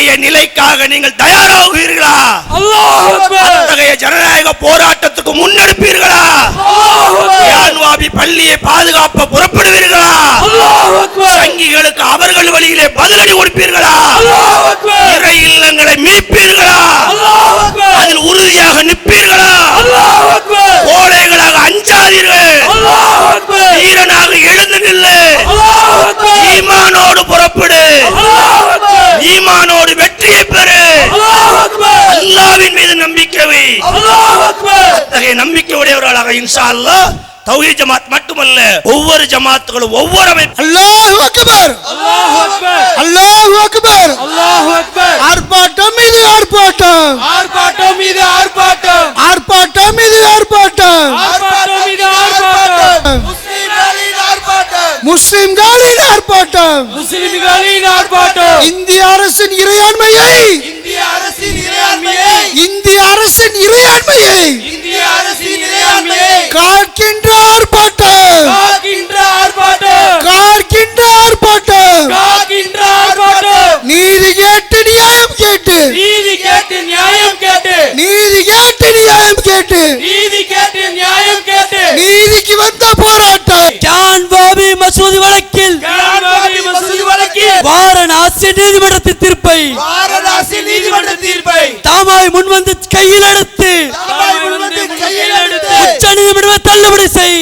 அத்தகைய நிலைக்காக நீங்கள் தயாராகுவீர்களா? அத்தகைய ஜனநாயக போராட்டத்துக்கு முன்னெடுப்பீர்களா பள்ளியை பாதுகாப்ப புறப்படுவீர்களா? சங்கிகளுக்கு அவர்கள் வழியிலே பதிலடி கொடுப்பீர்களா? இறை இல்லங்களை மீட்பீர்களா? அதில் உறுதியாக நிற்பீர்களா? கோழைகளாக அஞ்சாதீர்கள். வீரனாக எழுந்து நில்லு ஈமானோடு புறப்படு. ஈமானோடு வெற்றியை பெறு அல்லாஹ் அக்பர் அல்லாவின் மீது நம்பிக்கை வை. அல்லாஹ் அக்பர். அத்தகைய நம்பிக்கை உடையவர்களாக இன்ஷா அல்லாஹ் தௌஹீத் ஜமாத் மட்டுமல்ல ஒவ்வொரு ஜமாத்துகளும் ஒவ்வொரு அமைப்பு. அல்லாஹ் அக்பர். அல்லாஹ் அக்பர். அல்லாஹ் அக்பர். அல்லாஹ் அக்பர். ஆர்ப்பாட்டம் இது ஆர்ப்பாட்டம். ஆர்ப்பாட்டம் மீது ஆர்ப்பாட்டம். ஆர்ப்பாட்டம் இது ஆர்ப்பாட்டம். ஆர்ப்பாட்டம் மீது ஆர்ப்பாட்டம். முஸ்லிம்களின் ஆர்ப்பாட்டம். முஸ்லிம்களின் ஆர்ப்பாட்டம். இந்திய அரசின் இறையாண்மையை தாமாய் முன்வந்து கையில் எடுத்து உச்ச நீதிமன்றமே தள்ளுபடி செய்.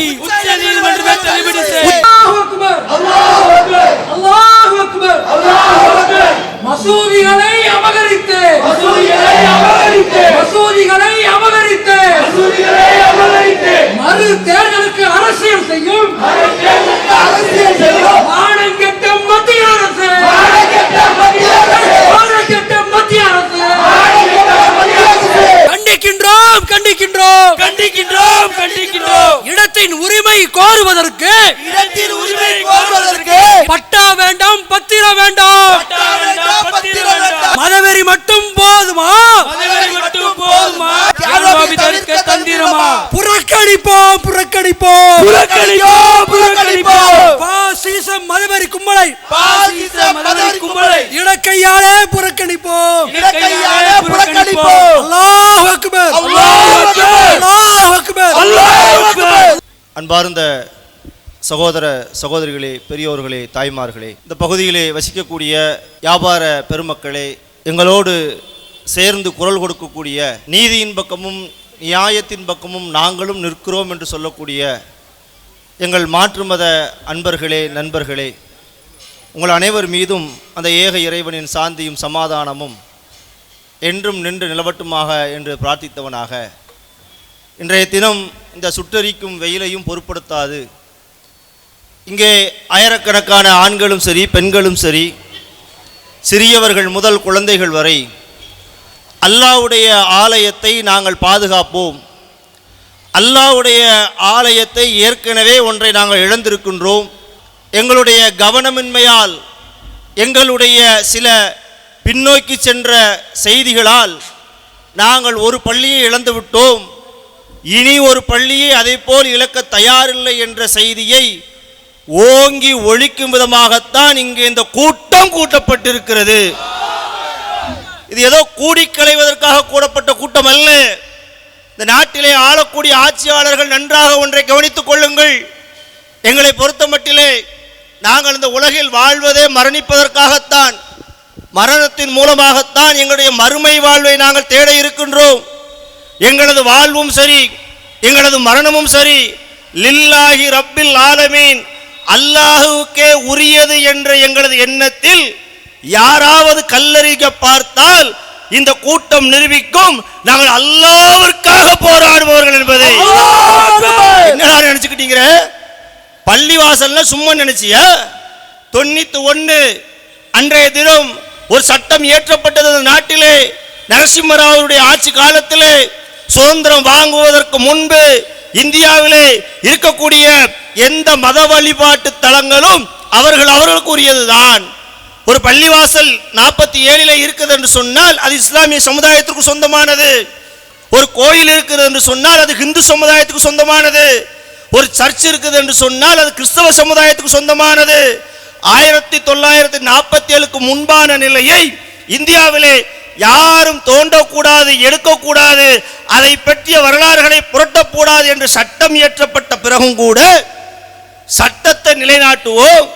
புறக்கணிப்போம் புறக்கணிப்போம். புறக்கணிப்போம் புறக்கணிப்போம். பாசிச மதவெறி கும்பலை. பாசிச மதவெறி கும்பலை. இடக்கையாலே புறக்கணிப்போம். இடக்கையாலே புறக்கணிப்போம். அல்லாஹ் அக்பர். அல்லாஹ் அக்பர். அல்லாஹ் அக்பர். அல்லாஹ் அக்பர். அன்பார்ந்த சகோதர சகோதரிகளே பெரியோர்களே தாய்மார்களே இந்த பகுதியிலே வசிக்கக்கூடிய வியாபார பெருமக்களே எங்களோடு சேர்ந்து குரல் கொடுக்கக்கூடிய நீதியின் பக்கமும் நியாயத்தின் பக்கமும் நாங்களும் நிற்கிறோம் என்று சொல்லக்கூடிய எங்கள் மாற்று மத அன்பர்களே நண்பர்களே உங்கள் அனைவர் மீதும் அந்த ஏக இறைவனின் சாந்தியும் சமாதானமும் என்றும் நின்று நிலவட்டுமாக என்று பிரார்த்தித்தவனாக. இன்றைய தினம் இந்த சுட்டரிக்கும் வெயிலையும் பொருட்படுத்தாது. இங்கே ஆயிரக்கணக்கான ஆண்களும் சரி பெண்களும் சரி சிறியவர்கள் முதல் குழந்தைகள் வரை அல்லாவுடைய ஆலயத்தை நாங்கள் பாதுகாப்போம். அல்லாவுடைய ஆலயத்தை ஏற்கனவே ஒன்றை நாங்கள் இழந்திருக்கின்றோம். எங்களுடைய கவனமின்மையால் எங்களுடைய சில பின்னோக்கி சென்ற செய்திகளால் நாங்கள் ஒரு பள்ளியை இழந்து விட்டோம். இனி ஒரு பள்ளியை அதைப்போல் இழக்க தயாரில்லை என்ற செய்தியை ஓங்கி ஒழிக்கும் விதமாகத்தான் இங்கே இந்த கூட்டம் கூட்டப்பட்டிருக்கிறது. இது ஏதோ கூடி களைவதற்காக கூடப்பட்ட கூட்டம் அல்ல இந்த நாட்டிலே ஆளக்கூடிய ஆட்சியாளர்கள் நன்றாக ஒன்றை கவனித்துக் கொள்ளுங்கள். எங்களை பொறுத்த மட்டிலே நாங்கள் இந்த உலகில் வாழ்வதே மரணிப்பதற்காகத்தான் மரணத்தின் மூலமாகத்தான் எங்களுடைய மறுமை வாழ்வை நாங்கள் தேட இருக்கின்றோம். எங்களது வாழ்வும் சரி எங்களது மரணமும் சரி லில்லாஹி ரப்பில் ஆலமீன் அல்லாஹுக்கே உரியது என்ற எங்களது எண்ணத்தில் யாராவது கல்லறிக்க பார்த்தால் இந்த கூட்டம் நிரூபிக்கும். நாங்கள் அல்லாவிற்காக போராடுபவர்கள் என்பதை. என்னடா நினைச்சுக்கிட்டீங்க? பள்ளி வாசல்ல சும்மா நினைச்சியா? தொண்ணூத்தி ஒன்று அன்றைய தினம் ஒரு சட்டம் இயற்றப்பட்டது நாட்டிலே. நரசிம்மராவருடைய ஆட்சி காலத்திலே சுதந்திரம் வாங்குவதற்கு முன்பு இந்தியாவிலே இருக்கக்கூடிய எந்த மத வழிபாட்டு தலங்களும் அவர்கள் அவர்களுக்கு உரியதுதான் ஒரு பள்ளிவாசல் நாற்பத்தி ஏழில் இருக்குது என்று சொன்னால் அது இஸ்லாமிய சமுதாயத்திற்கு சொந்தமானது. ஒரு கோயில் இருக்குது என்று சொன்னால் அது ஹிந்து சமுதாயத்துக்கு சொந்தமானது. ஒரு சர்ச் இருக்குது என்று சொன்னால் அது கிறிஸ்தவ சமுதாயத்துக்கு சொந்தமானது. ஆயிரத்தி தொள்ளாயிரத்தி நாற்பத்தி ஏழுக்கு முன்பான நிலையை இந்தியாவிலே யாரும் தோண்டக்கூடாது எடுக்கக்கூடாது அதை பற்றிய வரலாறுகளை புரட்டக்கூடாது என்று சட்டம் இயற்றப்பட்ட பிறகும் கூட சட்டத்தை நிலைநாட்டுவோம்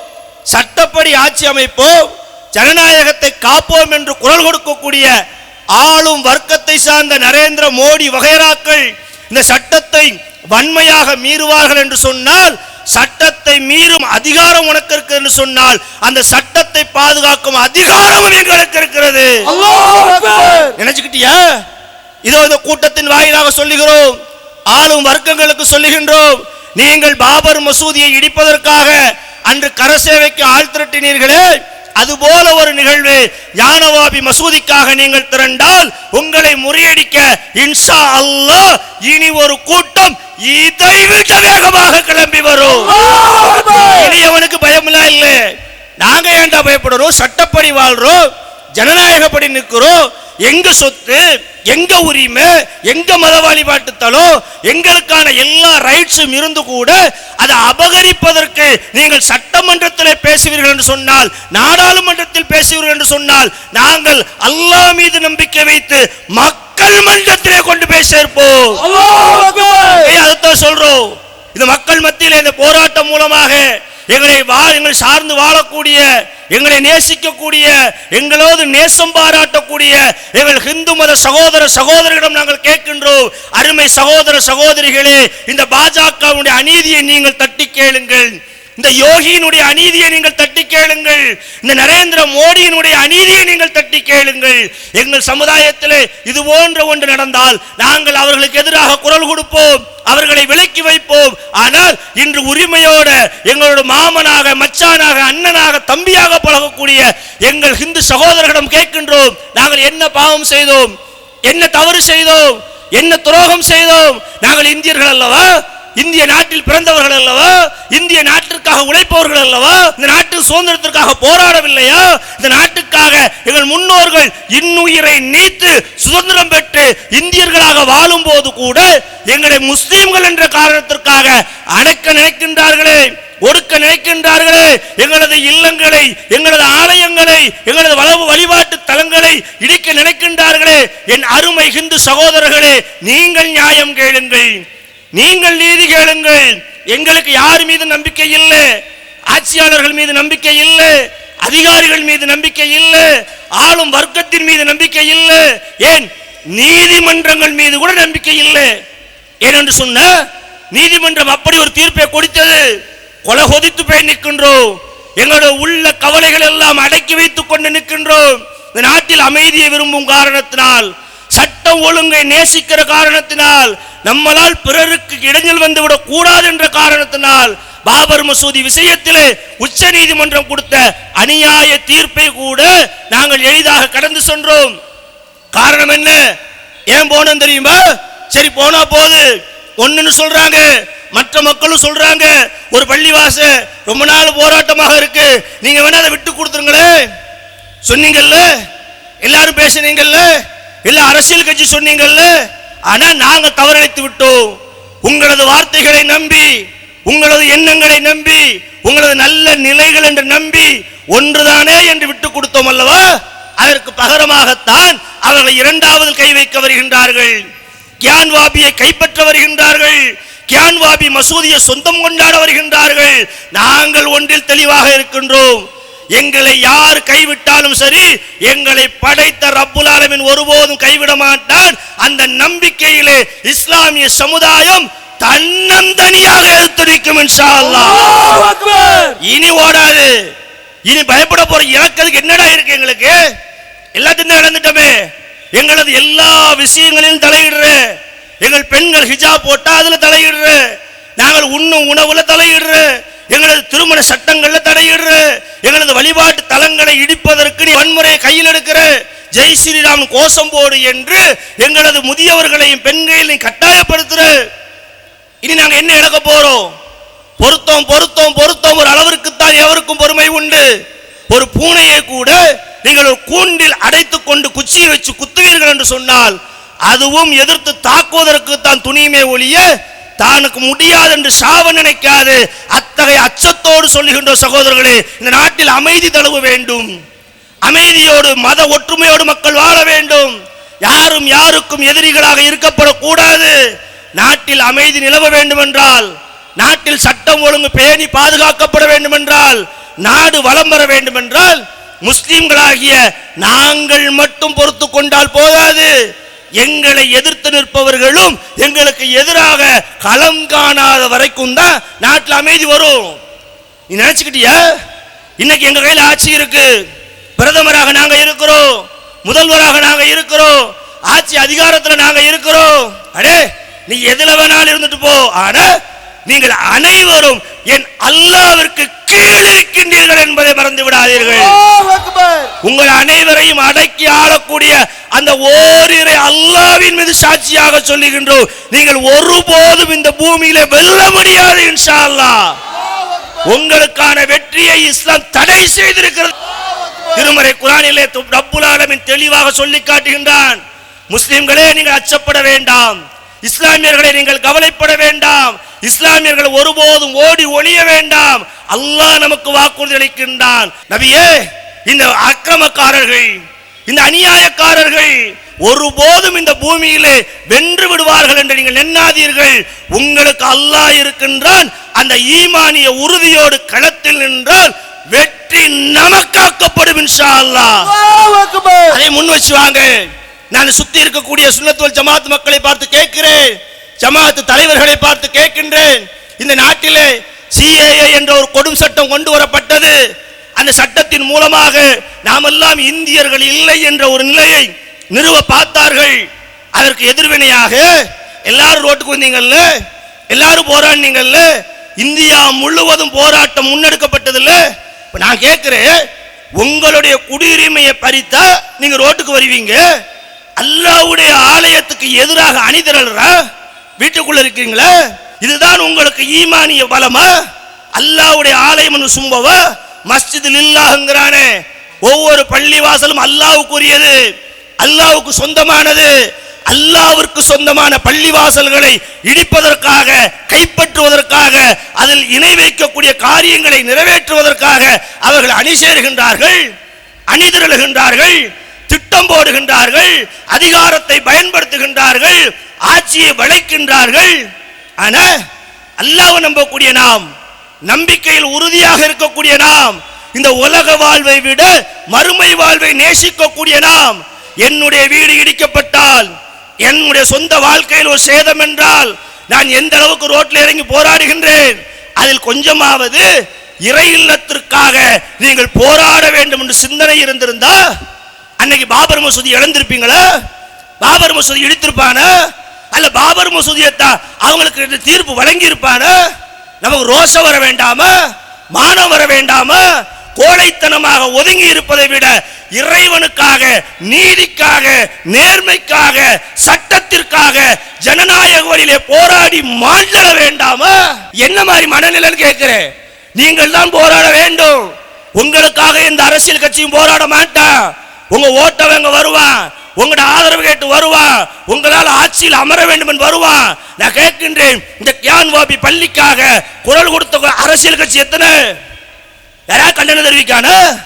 சட்டப்படி ஆட்சி அமைப்போம் ஜனநாயகத்தை காப்போம் என்று குரல் கொடுக்கக்கூடிய ஆளும் வர்க்கத்தை சார்ந்த நரேந்திர மோடி வகைராக்கள் இந்த சட்டத்தை வன்மையாக மீறுவார்கள் என்று சொன்னால் சட்டத்தை மீறும் அதிகாரம் உனக்கு இருக்கு என்று சொன்னால் அந்த சட்டத்தை பாதுகாக்கும் அதிகாரமும் எங்களுக்கு இருக்கிறது. நினைச்சுக்கிட்டியா? இதோ இந்த கூட்டத்தின் வாயிலாக சொல்லுகிறோம் ஆளும் வர்க்கங்களுக்கு சொல்லுகின்றோம் நீங்கள் பாபர் மசூதியை இடிப்பதற்காக அன்று கரசேவைக்கு ஆள் திரட்டினீர்களே அதுபோல ஒரு நிகழ்வு ஞானவாபி மசூதிக்காக நீங்கள் திரண்டால் உங்களை முறியடிக்க இன்ஷா அல்லாஹ் இனி ஒரு கூட்டம் இதை விட வேகமாக கிளம்பி வரும். இனி அவனுக்கு பயமில்ல. இல்ல நாங்க ஏன்டா பயப்படுறோம்? சட்டப்படி வாழ்றோம். ஜனநாயகப்படி நிற்கிறோம் எங்க சொத்து எங்க உரிமை எங்க மத வழிபாட்டுத்தலம் எங்களுக்கான எல்லா ரைட்ஸும் இருந்து கூட அதை அபகரிப்பதற்கு நீங்கள் சட்டமன்றத்தில் பேசுவீர்கள் என்று சொன்னால் நாடாளுமன்றத்தில் பேசுவீர்கள் என்று சொன்னால் நாங்கள் அல்லாஹ் மீது நம்பிக்கை வைத்து மக்கள் மன்றத்திலே கொண்டு போய் சேர்ப்போம். ஏய், அதைத்தான் சொல்றோம். இந்த மக்கள் மத்தியில் இந்த போராட்டம் மூலமாக எங்களை வா எங்களை சார்ந்து வாழக்கூடிய எங்களை நேசிக்கக்கூடிய எங்களோடு நேசம் பாராட்டக்கூடிய எங்கள் ஹிந்து மத சகோதர சகோதரிடம் நாங்கள் கேட்கின்றோம். அருமை சகோதர சகோதரிகளே இந்த பாஜகவுடைய அநீதியை நீங்கள் தட்டி கேளுங்கள். இந்த யோகியினுடைய அநீதியை நீங்கள் தட்டி கேளுங்கள். இந்த நரேந்திர மோடியினுடைய அநீதியை நீங்கள் தட்டி கேளுங்கள். எங்கள் சமுதாயத்திலே இது போன்ற ஒன்று நடந்தால் நாங்கள் அவர்களுக்கு எதிராக குரல் கொடுப்போம் அவர்களை விலக்கி வைப்போம். ஆனால் இன்று உரிமையோட எங்களோட மாமனாக மச்சானாக அண்ணனாக தம்பியாக பழகக்கூடிய எங்கள் ஹிந்து சகோதரர்களிடம் கேட்கின்றோம். நாங்கள் என்ன பாவம் செய்தோம்? என்ன தவறு செய்தோம்? என்ன துரோகம் செய்தோம்? நாங்கள் இந்தியர்கள் அல்லவா? இந்திய நாட்டில் பிறந்தவர்கள் அல்லவா? இந்திய நாட்டிற்காக உழைப்பவர்கள் அல்லவா? இந்த நாட்டு சுதந்திரத்திற்காக போராடவில்லையா? இந்த நாட்டுக்காக எங்கள் முன்னோர்கள் இன்னுயிரை நீத்து சுதந்திரம் பெற்று இந்தியர்களாக வாழும் போது கூட எங்களை முஸ்லீம்கள் என்ற காரணத்திற்காக அடக்க நினைக்கின்றார்களே ஒடுக்க நினைக்கின்றார்களே எங்களது இல்லங்களை எங்களது ஆலயங்களை எங்களது வளவு வழிபாட்டு தலங்களை இடிக்க நினைக்கின்றார்களே. என் அருமை ஹிந்து சகோதரர்களே நீங்கள் நியாயம் கேளுங்கள். நீங்கள் நீதி கேளுங்கள். எங்களுக்கு யார் மீது நம்பிக்கை இல்லை? ஆட்சியாளர்கள் மீது நம்பிக்கை இல்லை. அதிகாரிகள் மீது நம்பிக்கை இல்லை. ஆளும் வர்க்கத்தின் மீது நம்பிக்கை இல்லை. ஏன்? நீதிமன்றங்கள் மீது கூட நம்பிக்கை இல்லை. ஏனென்று சொன்ன நீதிமன்றம் அப்படி ஒரு தீர்ப்பை கொடுத்தது. கொலை கொதித்து போய் நிற்கின்றோம். எங்களோட உள்ள கவலைகள் எல்லாம் அடக்கி வைத்துக் கொண்டு நிற்கின்றோம். இந்த நாட்டில் அமைதியை விரும்பும் காரணத்தினால் சட்டம் ஒழுங்கை நேசிக்கிற காரணத்தினால் நம்மளால் பிறருக்கு இடைஞ்சல் வந்துவிடக் கூடாது என்ற காரணத்தினால் பாபர் மசூதி விஷயத்திலே உச்ச நீதிமன்றம் கொடுத்த அநியாய தீர்ப்பை கூட நாங்கள் எளிதாக கடந்து சென்றோம். காரணம் என்ன? ஏன் போனோம் தெரியுமா? சரி போனா போது. ஒண்ணுன்னு சொல்றாங்க. மற்ற மக்களும் சொல்றாங்க. ஒரு பள்ளிவாச ரொம்ப நாள் போராட்டமாக இருக்கு. நீங்க வேணா அதை விட்டு கொடுத்துருங்களே. சொன்னீங்கல்ல? எல்லாரும் பேசுனீங்கல்ல? எல்லா அரசியல் கட்சி சொன்னீங்கல்ல? ஆனா நாங்க தவறளித்து விட்டோம். உங்களது வார்த்தைகளை நம்பி உங்களது எண்ணங்களை நம்பி உங்களது நல்ல நிலைகள் என்று நம்பி ஒன்றுதானே என்று விட்டு கொடுத்தோம் அல்லவா? அதற்கு பகரமாகத்தான் அவர்களை இரண்டாவது கை வைக்க வருகின்றார்கள். கியான்வாபியை கைப்பற்ற வருகின்றார்கள். கியான்வாபி மசூதியை சொந்தம் கொண்டாட வருகின்றார்கள். நாங்கள் ஒன்றில் தெளிவாக இருக்கின்றோம். எங்களை யார் கைவிட்டாலும் சரி எங்களை படைத்த ரப்புல் ஆலமீன் ஒருபோதும் கைவிட மாட்டான். அந்த நம்பிக்கையிலே இஸ்லாமிய சமுதாயம் தன்னந்தனியாக அல்லாஹ் இனி ஓடாது. இனி பயப்பட போற இறக்கிறதுக்கு என்னடா இருக்கு எங்களுக்கு? எல்லாத்தையும் இழந்துட்டோமே. எங்களது எல்லா விஷயங்களிலும் தலையிடுற. எங்கள் பெண்கள் ஹிஜாப் போட்டா அதுல தலையிடுற. நாங்கள் உண்ணும் உணவுல தலையிடுற. எங்களது திருமண சட்டங்கள்ல தலையிடுற. எங்களது வழிபாட்டு தலங்களை இடிப்பதற்கு நீ வன்முறையை கையில் எடுக்கிற. ஜெய் ஸ்ரீராம் கோஷம் போடு என்று எங்களது முதியவர்களையும் பெண்களையும் கட்டாயப்படுத்துற. இனி நாங்கள் என்ன இழக்க போறோம்? பொருத்தம் பொருத்தம் பொருத்தம். ஒரு அளவிற்கு தான் எவருக்கும் பொறுமை உண்டு. ஒரு பூனையை கூட நீங்கள் ஒரு கூண்டில் அடைத்துக் கொண்டு குச்சியை வச்சு குத்துவீர்கள் என்று சொன்னால் அதுவும் எதிர்த்து தாக்குவதற்கு தான் துணியுமே ஒழிய தானுக்கு முடியாது என்று சாவ நினைக்காது. அத்தகைய அச்சத்தோடு சொல்லுகின்ற சகோதரர்களே இந்த நாட்டில் அமைதி தழுவ வேண்டும். அமைதியோடு மத ஒற்றுமையோடு மக்கள் வாழ வேண்டும். யாரும் யாருக்கும் எதிரிகளாக இருக்கப்படக்கூடாது. நாட்டில் அமைதி நிலவ வேண்டும் என்றால் நாட்டில் சட்டம் ஒழுங்கு பேணி பாதுகாக்கப்பட வேண்டும் என்றால் நாடு வளம் வர வேண்டும் என்றால் முஸ்லிம்களாகிய நாங்கள் மட்டும் பொறுத்து கொண்டால் போதாது. எங்களை எதிர்த்து நிற்பவர்களும் எங்களுக்கு எதிராக களம் காணாத வரைக்கும் தான் நாட்டில் அமைதி வரும். நீ நினைச்சுக்கிட்டியா? இன்னைக்கு எங்க கையில் ஆட்சி இருக்கு. பிரதமராக நாங்க இருக்கிறோம். முதல்வராக நாங்க இருக்கிறோம். ஆட்சி அதிகாரத்தில் நாங்க இருக்கிறோம். அடே நீ எதுல வேணாலும் இருந்துட்டு போ. ஆனா நீங்கள் அனைவரும் என் அல்லாவிற்கு கீழ் இருக்கின்றீர்கள் என்பதை மறந்து விடாதீர்கள். உங்கள் அனைவரையும் அடக்கி ஆளக்கூடிய அந்த ஓரிரை அல்லாவின் மீது சாட்சியாக சொல்லுகின்றோம். நீங்கள் ஒருபோதும் இந்த பூமியில வெல்ல முடியாது இன்ஷா அல்லாஹ் உங்களுக்கான வெற்றியை இஸ்லாம் தடை செய்திருக்கிறது. திருமறை குரானிலே ரப்புல் ஆலமீன் தெளிவாக சொல்லி காட்டுகின்றான். முஸ்லிம்களே நீங்கள் அச்சப்பட வேண்டாம். இஸ்லாமியர்களை நீங்கள் கவலைப்பட வேண்டாம். இஸ்லாமியர்கள் ஒருபோதும் ஓடி ஒளிய வேண்டாம். அல்லாஹ் நமக்கு வாக்குறுதி அளிக்கின்றான். நபியே இந்த அக்கிரமக்காரர்கள் இந்த அநியாயக்காரர்கள் ஒருபோதும் இந்த பூமியிலே வென்று விடுவார்கள் என்று நீங்கள் எண்ணாதீர்கள். உங்களுக்கு அல்லாஹ் இருக்கின்றான். அந்த ஈமானிய உறுதியோடு களத்தில் நின்றால் வெற்றி நமக்காக்கப்படும் இன்ஷா அல்லாஹ் அதை முன் வச்சு வாங்க. நான் சுத்தி இருக்கக்கூடிய சுன்னத்துவல் ஜமாத் மக்களை பார்த்து கேட்கிறேன். ஜமாத்து தலைவர்களை பார்த்து கேட்கின்றேன். இந்த நாட்டிலே சிஏஏ என்ற ஒரு கொடும் சட்டம் கொண்டு வரப்பட்டது. அந்த சட்டத்தின் மூலமாக நாமெல்லாம் இந்தியர்கள் இல்லை என்ற ஒரு நிலையை நிறுவ பார்த்தார்கள். அதற்கு எதிர்வினையாக எல்லாரும் ரோட்டுக்கு வந்தீங்கல்ல? எல்லாரும் போராடினீங்கல்ல? இந்தியா முழுவதும் போராட்டம் முன்னெடுக்கப்பட்டதில்ல? இப்ப நான் கேட்கிறேன் உங்களுடைய குடியுரிமையை பறித்தா நீங்க ரோட்டுக்கு வருவீங்க? அல்லாவுடைய ஆலயத்துக்கு எதிராக அணிதிரள்றா? வீட்டுக்குள்ள இருக்கீங்களா? இதுதான் உங்களுக்கு ஈமானிய பலமா? அல்லாவுடைய ஆலயம் சும்பவா மஸ்ஜிதில் இல்லாஹ்ங்கிறானே. ஒவ்வொரு பள்ளிவாசலும் அல்லாவுக்குரியது. அல்லாவுக்கு சொந்தமானது. அல்லாவிற்கு சொந்தமான பள்ளிவாசல்களை இடிப்பதற்காக கைப்பற்றுவதற்காக அதில் இணை வைக்கக்கூடிய காரியங்களை நிறைவேற்றுவதற்காக அவர்கள் அணி சேருகின்றார்கள் அணிதிரளுகின்றார்கள் திட்டம் போடுகின்றார்கள் அதிகாரத்தை பயன்படுத்துகின்றார்கள் ஆட்சியை வளைக்கின்றார்கள். ஆனால் அல்லாவை நம்பக்கூடிய நாம் நம்பிக்கையில் உறுதியாக இருக்கக்கூடிய நாம் இந்த உலக வாழ்வை விட மறுமை வாழ்வை நேசிக்கக்கூடிய நாம் என்னுடைய வீடு இடிக்கப்பட்டால் என்னுடைய சொந்த வாழ்க்கையில் ஒரு சேதம் என்றால் நான் எந்த அளவுக்கு ரோட்ல இறங்கி போராடுகின்றேன் அதில் கொஞ்சமாவது இறை இல்லத்திற்காக நீங்கள் போராட வேண்டும் என்று சிந்தனை இருந்திருந்தா அன்னைக்கு பாபர் மசூதி இழந்திருப்பீங்களா பாபர் மசூதி இடித்திருப்பானா? அல்ல பாபர் மசூதியத்தா அவங்களுக்கு இந்த தீர்ப்பு வழங்கி நமக்கு ரோஷம் வர வேண்டாம மானம் வர வேண்டாம கோழைத்தனமாக ஒதுங்கி இருப்பதை விட இறைவனுக்காக நீதிக்காக நேர்மைக்காக சட்டத்திற்காக ஜனநாயக வழியிலே போராடி மாண்டல வேண்டாமா? என்ன மாதிரி மனநிலைன்னு கேட்கிறேன். நீங்கள் தான் போராட வேண்டும். உங்களுக்காக இந்த அரசியல் கட்சியும் போராட மாட்டான் உங்க ஓட்டவங்க வருவான். உங்களோட ஆதரவு கேட்டு வருவான் உங்களால் ஆட்சியில் அமர வேண்டும் என்று வருவான் நான் கேட்கின்றேன் இந்த கியான் வாபி பள்ளிக்காக குரல் கொடுத்த அரசியல் கட்சி எத்தனை? யாராவது கண்டனம் தெரிவிக்கானா?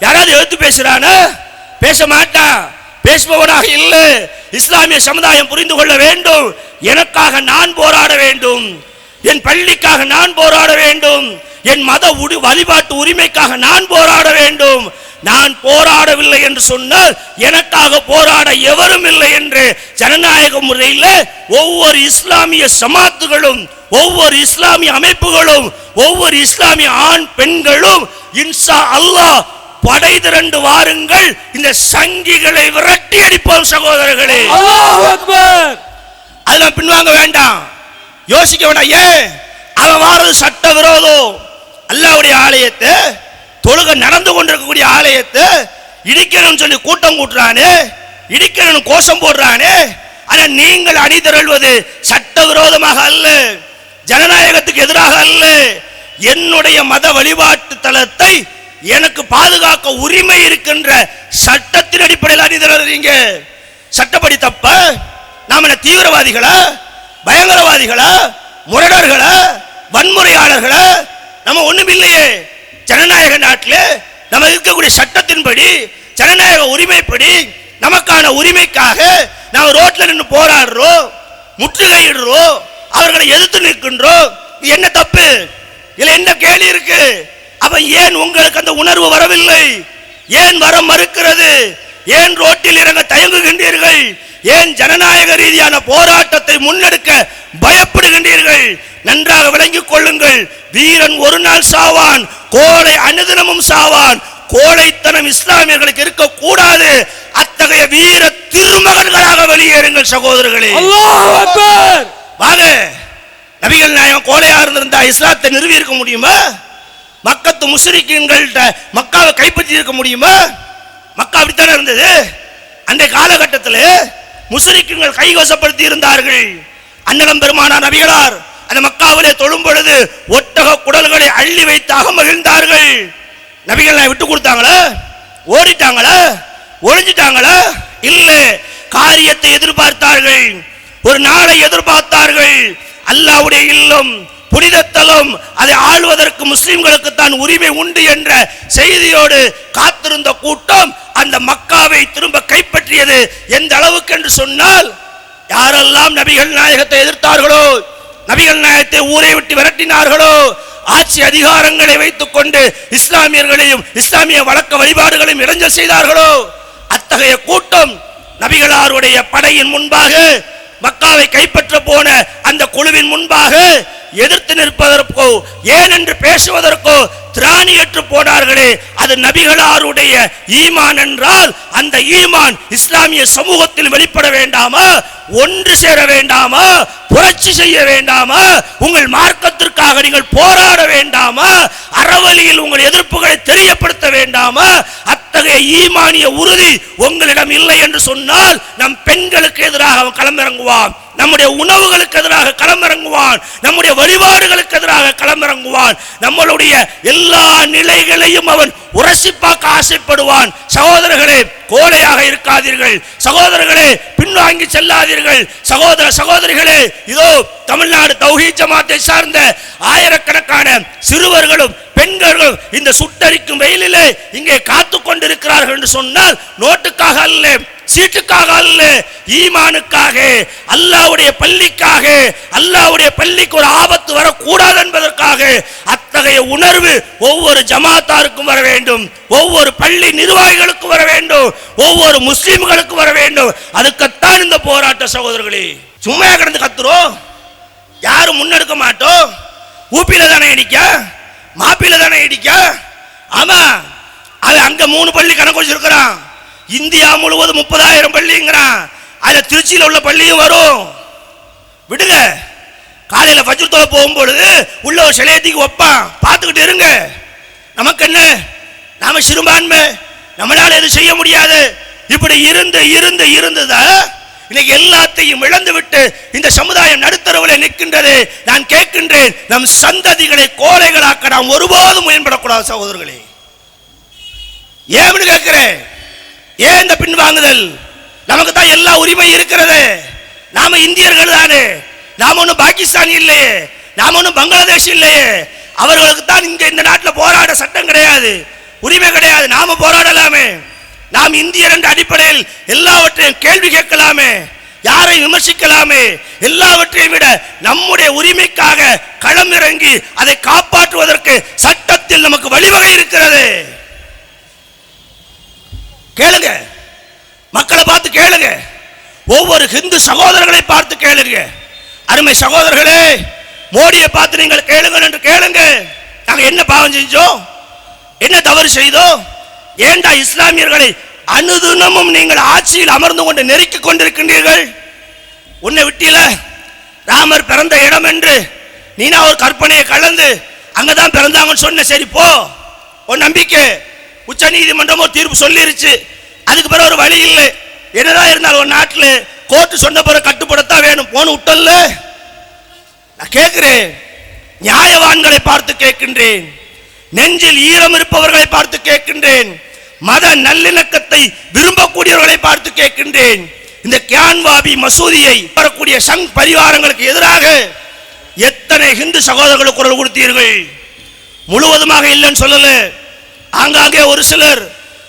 யாராவது எழுத்து பேசுறானா? பேச மாட்டான் பேசுபவனாக இல்லை. இஸ்லாமிய சமுதாயம் புரிந்து கொள்ள வேண்டும். எனக்காக நான் போராட வேண்டும். என் பள்ளிக்காக நான் போராட வேண்டும். என் மத வழிபாட்டு உரிமைக்காக நான் போராட வேண்டும். நான் போராடவில்லை என்று சொன்னால் எனக்காக போராட எவரும் இல்லை என்று ஜனநாயக முறையில் ஒவ்வொரு இஸ்லாமிய சமாத்துகளும் ஒவ்வொரு இஸ்லாமிய அமைப்புகளும் ஒவ்வொரு இஸ்லாமிய ஆண் பெண்களும் இன்சா அல்லாஹ் படை திரண்டு வாருங்கள். இந்த சங்கிகளை விரட்டி அடிப்போம் சகோதரர்களே. அதெல்லாம் பின்வாங்க வேண்டாம். யோசிக்க வேண்டாம். ஏன்? அவன் வாரது சட்ட விரோதம். அல்லாவுடைய ஆலயத்தை தொழுக நடந்து கொண்டிருக்கக்கூடிய ஆலயத்தை இடிக்கணும்னு சொல்லி கூட்டம் கூட்டுறானே இடிக்கணும் கோஷம் போடுறானே ஆனால் நீங்கள் அணிதிரள்வது சட்ட விரோதமாக அல்ல ஜனநாயகத்துக்கு எதிராக அல்ல. என்னுடைய மத வழிபாட்டு தலத்தை எனக்கு பாதுகாக்க உரிமை இருக்கின்ற சட்டத்தின் அடிப்படையில் அணிதிரள்றீங்க. சட்டப்படி தப்ப? நாம என்ன தீவிரவாதிகளா? பயங்கரவாதிகளா? முரடர்களா? வன்முறையாளர்களா? நம்ம ஒண்ணும் இல்லையே ஜனநாயக நாட்டில் நம்ம இருக்கக்கூடிய சட்டத்தின்படி ஜனநாயக உரிமைப்படி நமக்கான உரிமைக்காக நாம் ரோட்ல நின்று போராடுறோம் முற்றுகையிடுறோம் அவர்களை எதிர்த்து நிற்கின்றோம். என்ன தப்பு? இதுல என்ன கேள்வி இருக்கு? அப்ப ஏன் உங்களுக்கு அந்த உணர்வு வரவில்லை? ஏன் வர மறுக்கிறது? ஏன் ரோட்டில் இறங்க தயங்குகின்றீர்கள்? ஏன் ஜனநாயக ரீதியான போராட்டத்தை முன்னெடுக்க பயப்படுகின்றீர்கள்? நன்றாக விளங்கிக் கொள்ளுங்கள். வீரன் ஒரு நாள் சாவான் கோழை அனுதினமும் சாவான். கோழைத்தனம் இஸ்லாமியர்களுக்கு இருக்கக்கூடாது. அத்தகைய வீர திருமகன்களாக வெளியேறுங்கள் சகோதரர்களே. வாங்க. நபிகள் நாயகம் கோழையா இருந்திருந்தா இஸ்லாத்தை நிறுவி இருக்க முடியுமா? மக்கத்து முஸ்லிம்கள்ட்ட மக்காவை கைப்பற்றி இருக்க முடியுமா? மக்கா அப்படித்தானே இருந்தது? அந்த காலகட்டத்தில் முஸ்லிம்கள் கைவசப்படுத்தி இருந்தார்கள். அன்னலம் பெருமானார் நபிகளார் அந்த மக்காவிலே தொழும் பொழுது ஒட்டக குடல்களை அள்ளி வைத்தாக மகிழ்ந்தார்கள். நபிகள் விட்டு கொடுத்தாங்களா? ஓடிட்டாங்களா? ஒழிஞ்சிட்டாங்களா இல்ல. காரியத்தை எதிர்பார்த்தார்கள். ஒரு நாளை எதிர்பார்த்தார்கள். அல்லாவுடைய இல்லம் புனிதத்தலம் அதை ஆள்வதற்கு முஸ்லிம்களுக்கு தான் உரிமை உண்டு என்ற செய்தியோடு காத்திருந்த கூட்டம் அந்த மக்காவை திரும்ப கைப்பற்றியது எந்த அளவுக்கு என்று சொன்னால் யாரெல்லாம் நபிகள் நாயகத்தை எதிர்த்தார்களோ நபிகள் நாயகத்தை ஊரை விட்டு விரட்டினார்களோ ஆட்சி அதிகாரங்களை வைத்துக் கொண்டு இஸ்லாமியர்களையும் இஸ்லாமிய வழக்க வழிபாடுகளையும் இடைஞ்சல் செய்தார்களோ அத்தகைய கூட்டம் நபிகளாருடைய படையின் முன்பாக மக்காவை கைப்பற்ற போன அந்த குழுவின் முன்பாக எதிர்த்து நிற்பதற்கோ ஏன் என்று பேசுவதற்கோ திராணியற்று போனார்களே அது நபிகளாருடைய ஈமான் என்றால் அந்த ஈமான் இஸ்லாமிய சமூகத்தில் வெளிப்பட வேண்டாமா? ஒன்று சேர வேண்டாமா? புரட்சி செய்ய வேண்டாமா? உங்கள் மார்க்கத்திற்காக நீங்கள் போராட வேண்டாமா? அறவழியில் உங்கள் எதிர்ப்புகளை தெரியப்படுத்த வேண்டாமா? அத்தகைய ஈமானிய உறுதி உங்களிடம் இல்லை என்று சொன்னால் நம் பெண்களுக்கு எதிராக அவன் களமிறங்குவான். நம்முடைய உணவுகளுக்கு எதிராக களமிறங்குவான். நம்முடைய வழிபாடுகளுக்கு எதிராக களமிறங்குவான். நம்மளுடைய எல்லா நிலைகளையும் அவன் உரசி பார்க்க ஆசைப்படுவான். சகோதரர்களே கோழையாக இருக்காதீர்கள். சகோதரர்களே பின்வாங்கி செல்லாதீர்கள். சகோதர சகோதரிகளே இதோ தமிழ்நாடு தௌஹி ஜமாத்தை சார்ந்த ஆயிரக்கணக்கான சிறுவர்களும் பெண்கள் இந்த சுட்டரிக்கும் வெயிலிலே இங்கே காத்து கொண்டிருக்கிறார்கள் என்று சொன்னால் நோட்டுக்காக அல்ல சீட்டுக்காக அல்ல ஈமானுக்காக அல்லாவுடைய பள்ளிக்காக அல்லாவுடைய பள்ளிக்கு ஒரு ஆபத்து வரக்கூடாது என்பதற்காக அத்தகைய உணர்வு ஒவ்வொரு ஜமாத்தாருக்கும் வர வேண்டும் ஒவ்வொரு பள்ளி நிர்வாகிகளுக்கும் வர வேண்டும் ஒவ்வொரு முஸ்லீம்களுக்கும் வர வேண்டும். அதுக்குத்தான் இந்த போராட்ட சகோதரர்களே சும்மா கிடந்து கத்துறோம் யாரும் முன்னெடுக்க மாட்டோம் ஊப்பில தானே இடிக்க மாப்பிள்ள தானே இடிக்க? ஆமா. அது அங்க மூணு பள்ளி கணக்கு வச்சிருக்கிறான். இந்தியா முழுவதும் முப்பதாயிரம் பள்ளிங்கிறான். அதுல திருச்சியில் உள்ள பள்ளியும் வரும். விடுங்க. காலையில் ஃபஜ்ர் தொலை போகும்பொழுது உள்ள ஒரு சிலையத்துக்கு வைப்பான். பார்த்துக்கிட்டு இருங்க. நமக்கு என்ன? நாம சிறுபான்மை. நம்மளால எதுவும் செய்ய முடியாது. இப்படி இருந்து இருந்து இருந்துதான் இன்னைக்கு எல்லாத்தையும் இழந்துவிட்டு இந்த சமுதாயம் நடுத்தரவில் நிற்கின்றது. நான் கேட்கின்றேன் நம் சந்ததிகளை கோலைகளாக்க நாம் ஒருபோதும் முயன்படக்கூடாது சகோதரர்களே. ஏன்னு கேட்கிறேன். ஏன் இந்த பின்வாங்குதல் நமக்கு தான் எல்லா உரிமையும் இருக்கிறது. நாம இந்தியர்கள் தானே. நாம ஒன்றும் பாகிஸ்தான் இல்லையே. நாம ஒன்றும் பங்களாதேஷ் இல்லையே. அவர்களுக்கு தான் இங்க இந்த நாட்டில் போராட சட்டம் கிடையாது. உரிமை கிடையாது. நாம போராடலாமே. நாம் இந்தியர் என்ற அடிப்படையில் எல்லாவற்றையும் கேள்வி கேட்கலாமே யாரை விமர்சிக்கலாமே எல்லாவற்றையும் விட நம்முடைய உரிமைக்காக களமிறங்கி அதை காப்பாற்றுவதற்கு சட்டத்தில் நமக்கு வழிவகை இருக்கிறது. கேளுங்க. மக்களை பார்த்து கேளுங்க. ஒவ்வொரு ஹிந்து சகோதரர்களை பார்த்து கேளுங்க. அருமை சகோதரர்களே மோடியை பார்த்து நீங்கள் கேளுங்கள் என்று கேளுங்க. நாங்கள் என்ன பாவம் செஞ்சோம்? என்ன தவறு செய்தோம்? ஏண்டா இஸ்லாமியர்களை அனுதினமும் நீங்கள் ஆட்சியில் அமர்ந்து கொண்டு நெருக்கிக் கொண்டிருக்கின்றீர்கள்? உன்னை விட்டில ராமர் பிறந்த இடம் என்று நீனா ஒரு கற்பனையை கலந்து அங்கதான் பிறந்தாங்கன்னு சொன்ன சரி போ. உன் நம்பிக்கை. உச்ச நீதிமன்றம் ஒரு தீர்ப்பு சொல்லிருச்சு. அதுக்கு பிறகு ஒரு வழி இல்லை. என்னதான் இருந்தாலும் ஒரு நாட்டில் கோர்ட்டு சொன்ன பிறகு கட்டுப்படத்தான் வேணும். போன விட்டல்ல நான் கேட்கிறேன் நியாயவான்களை பார்த்து கேட்கின்றேன். நெஞ்சில் ஈரம் இருப்பவர்களை பார்த்து கேட்கின்றேன். மத நல்லிணக்கத்தை விரும்பக்கூடியவர்களை பார்த்து கேட்கின்றேன். இந்த கியான்வாபி மசூதியை வரக்கூடிய சங் பரிவாரங்களுக்கு எதிராக எத்தனை ஹிந்து சகோதரர்களுக்கு குரல் கொடுத்தீர்கள்? முழுவதுமாக இல்லைன்னு சொல்லல. ஆங்காங்கே ஒரு சிலர்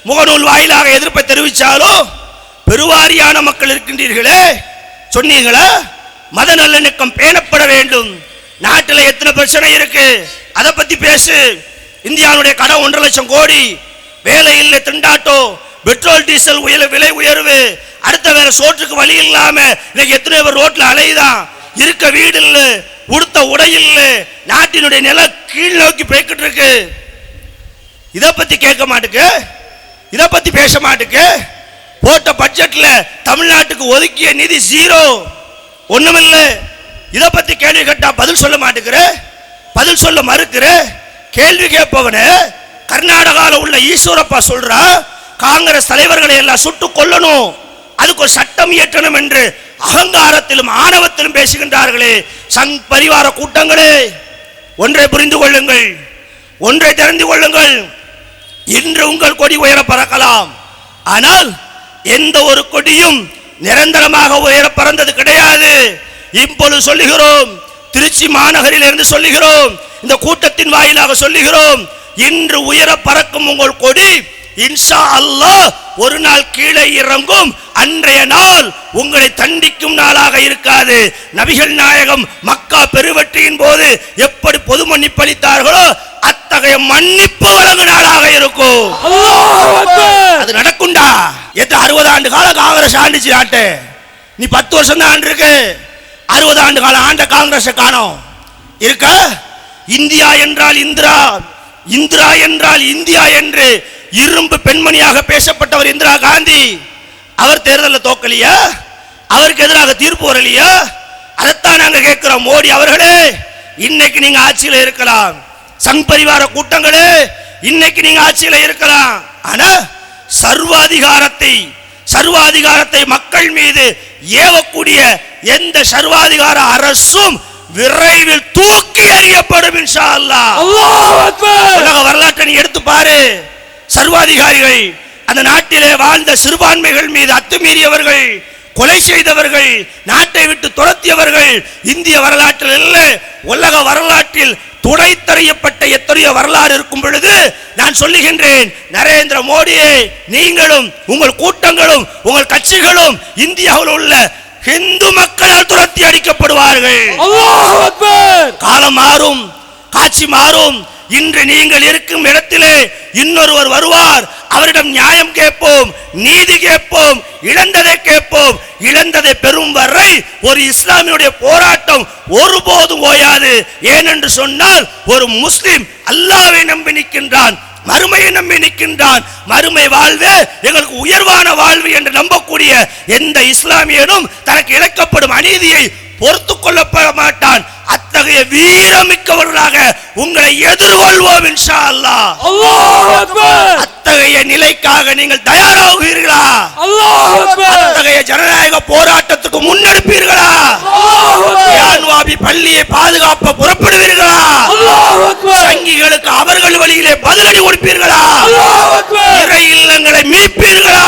முகநூல் வாயிலாக எதிர்ப்பை தெரிவித்தாலும் பெருவாரியான மக்கள் இருக்கின்றீர்களே சொன்னீங்களா? மத நல்லிணக்கம் பேணப்பட வேண்டும். நாட்டில் எத்தனை பிரச்சனை இருக்கு? அதை பத்தி பேசு. இந்தியாவுடைய கடன் ஒன்றரை லட்சம் கோடி வேலை இல்லை திண்டாட்டம் பெட்ரோல் டீசல் உயர் விலை உயர்வு. அடுத்த வேற சோற்றுக்கு வழி இல்லாம இன்னைக்கு எத்தனை பேர் ரோட்ல அலையுதான். இருக்க வீடு இல்லை உடுத்த உடை இல்லை. நாட்டினுடைய நில கீழ் நோக்கி போய்கிட்டு இருக்கு. இதை பத்தி கேட்க மாட்டுக்கு? இதை பத்தி பேச மாட்டுக்கு? போட்ட பட்ஜெட்ல தமிழ்நாட்டுக்கு ஒதுக்கிய நிதி ஜீரோ. ஒண்ணுமில்லை. இதை பத்தி கேள்வி கேட்டா பதில் சொல்ல மாட்டேங்கிற பதில் சொல்ல மறுக்கிற? கேள்வி கேட்பவனு கர்நாடகாவில் உள்ள ஈஸ்வரப்பா சொல்றா காங்கிரஸ் தலைவர்களை எல்லாம் சுட்டு கொல்லணும். அதுக்கு ஒரு சட்டம் இயற்றணும் என்று அகங்காரத்திலும் ஆணவத்திலும் பேசுகின்றார்களே. சங் பரிவார கூட்டங்களே ஒன்றை புரிந்து கொள்ளுங்கள் ஒன்றை தெரிந்து கொள்ளுங்கள். இன்று உங்கள் கொடி உயர பறக்கலாம். ஆனால் எந்த ஒரு கொடியும் நிரந்தரமாக உயர பறந்தது கிடையாது. இப்பொழுது சொல்லுகிறோம் திருச்சி மாநகரில் இருந்து சொல்லுகிறோம் இந்த கூட்டத்தின் வாயிலாக சொல்லுகிறோம் இன்று உயர பறக்கும் உங்கள் கொடி இன்ஷா அல்லாஹ் ஒரு நாள் கீழே இறங்கும். அன்றைய நாள் உங்களை தண்டிக்கும் நாளாக இருக்காது. நபிகள் நாயகம் மக்கா பெருவெற்றியின் போது எப்படி பொது மன்னிப்பளித்தார்களோ அத்தகைய மன்னிப்பு வழங்கு நாளாக இருக்கும். அது நடக்கும்டா. எத்த அறுபது ஆண்டு கால காங்கிரஸ் ஆண்டுச்சு நாட்டு. நீ பத்து வருஷம் தான் ஆண்டு இருக்கு அறுபது ஆண்டு கால ஆண்ட காங்கிரஸ் காணோம். இருக்க? இந்தியா என்றால் இந்திரா. இந்திரா என்றால் இந்தியா என்று இரும்பு பெண்மணியாக பேசப்பட்டவர் இந்திரா காந்தி. அவர் தேர்தலில் தோக்கலையா? அவருக்கு எதிராக தீர்ப்பு வரலையா? அதைத்தான் நாங்கள் கேட்கிறோம். மோடி அவர்களே இன்னைக்கு நீங்க ஆட்சியில் இருக்கலாம். சங் பரிவார கூட்டங்களே இன்னைக்கு நீங்க ஆட்சியில் இருக்கலாம். ஆனா சர்வாதிகாரத்தை சர்வாதிகாரத்தை மக்கள் மீது ஏவக்கூடிய எந்த சர்வாதிகார அரசும் விரைவில் தூக்கி எறியப்படும் இன்ஷா அல்லாஹ் அல்லாஹ் அக்பர். உலக வரலாற்றை நீ எடுத்து பாரு. சர்வாதிகாரிகள் அந்த நாட்டிலே வாழ்ந்த சிறுபான்மைகள் மீது அத்துமீறியவர்கள் கொலை செய்தவர்கள் நாட்டை விட்டு துரத்தியவர்கள் இந்திய வரலாற்றில் அல்ல உலக வரலாற்றில் துடைத்தறியப்பட்ட எத்தனையோ வரலாறு இருக்கும் பொழுது நான் சொல்லுகின்றேன் நரேந்திர மோடியே நீங்களும் உங்கள் கூட்டங்களும் உங்கள் கட்சிகளும் இந்தியாவில் உள்ள இந்து மக்களால் துரத்தி அடிக்கப்படுவார்கள். காலம் மாறும் காட்சி மாறும். இன்று நீங்கள் இருக்கும் இடத்திலே இன்னொருவர் வருவார். அவரிடம் நியாயம் கேட்போம் நீதி கேட்போம் இழந்ததை கேட்போம். இழந்ததை பெறும் வரை ஒரு இஸ்லாமியுடைய போராட்டம் ஒருபோதும் ஓயாது. ஏனென்று சொன்னால் ஒரு முஸ்லிம் அல்லாவை நம்பி நிற்கின்றான். மறுமையை நம்பி நிற்கின்றான். மறுமை வாழ்வு எங்களுக்கு உயர்வான வாழ்வு என்று நம்பக்கூடிய எந்த இஸ்லாமியனும் தனக்கு இழைக்கப்படும் அநீதியை பொறுத்து கொள்ளப்பட மாட்டான். அத்தகைய வீரமிக்கவர்களாக உங்களை எதிர்கொள்வோம் இன்ஷா அக்பர். அத்தகைய நிலைக்காக நீங்கள் தயாராகுவீர்களா? அத்தகைய ஜனநாயக போராட்டத்துக்கு முன்னெடுப்பீர்களா? யான்வாபி பள்ளியை பாதுகாப்ப புறப்படுவீர்களா? சங்கிகளுக்கு அவர்கள் வழியிலே பதிலடி கொடுப்பீர்களா? இறை இல்லங்களை மீட்பீர்களா?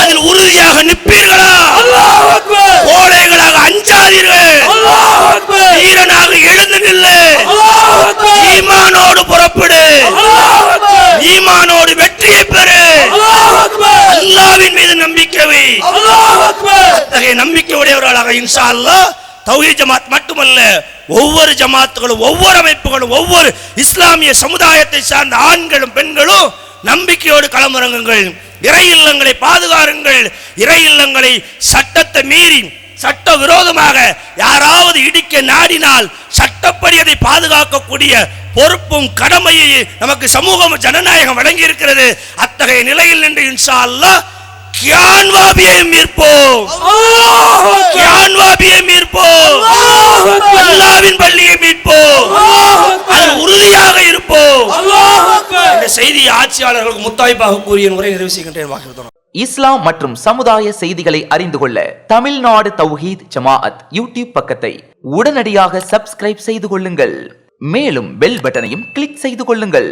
அதில் உறுதியாக நிற்பீர்களா? கோழைகளாக அஞ்சாதீர்கள். வீரனாக எழுந்து நில்லு ஈமானோடு புறப்படு. ஈமானோடு வெற்றியை பெறு. அல்லாவின் மீது நம்பிக்கை அத்தகைய நம்பிக்கை உடையவர்களாக இன்ஷா அல்லாஹ் தௌஹி ஜமாத் மட்டுமல்ல ஒவ்வொரு ஜமாத்துகளும் ஒவ்வொரு அமைப்புகளும் ஒவ்வொரு இஸ்லாமிய சமுதாயத்தை சார்ந்த ஆண்களும் பெண்களும் நம்பிக்கையோடு களமிறங்குங்கள் இறை இல்லங்களை பாதுகாருங்கள். இறை இல்லங்களை சட்டத்தை மீறி சட்ட விரோதமாக யாராவது இடிக்க நாடினால் சட்டப்படி அதை பாதுகாக்கக்கூடிய பொறுப்பும் கடமையை நமக்கு சமூகம் ஜனநாயகம் வழங்கி இருக்கிறது அத்தகைய நிலையில் நின்று இன்ஷா அல்லாஹ் கியான்வாபியை மீட்போம் கியான்வாபியை மீட்போம் அல்லாவின் பள்ளியை மீட்போம் அதில் உறுதியாக இருப்போம். இந்த செய்தி ஆட்சியாளர்களுக்கு முத்தாய்ப்பாக கூறிய முறை நிறைவு செய்கின்றேன். இஸ்லாம் மற்றும் சமுதாய செய்திகளை அறிந்து கொள்ள தமிழ்நாடு தௌஹீத் ஜமாஅத் யூடியூப் பக்கத்தை உடனடியாக சப்ஸ்கிரைப் செய்து கொள்ளுங்கள். மேலும் பெல் பட்டனையும் கிளிக் செய்து கொள்ளுங்கள்.